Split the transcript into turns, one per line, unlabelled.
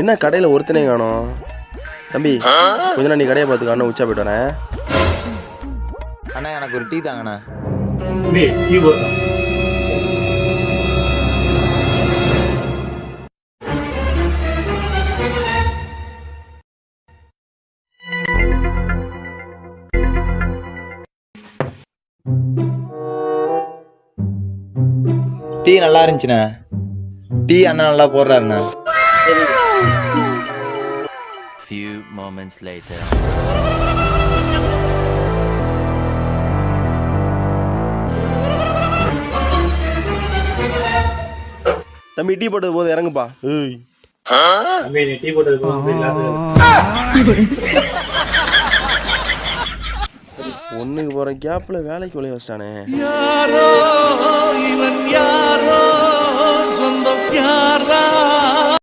என்ன கடையில் ஒருத்தனே காணோம். தம்பி கொஞ்ச நாள் நீ கடையை பார்த்துக்க அண்ணன் உச்சா போயிட்டு வரேன்.
அண்ணா எனக்கு ஒரு டீ தாங்கண்ணா.
தம்பி டீ போதும்.
டீ நல்லா இருந்துச்சுண்ணே. டீ அண்ணா நல்லா போடுறாருண்ணா.
Few moments later.
தம்பி டீ போட்டது போது இறங்குப்பா. ஏய்.
தம்பி நீ டீ போட்டது போதும் இல்லாத
ஒண்ணுக்கு போற கேப்ல வேலைக்கு விளைய வச்சிட்டானே.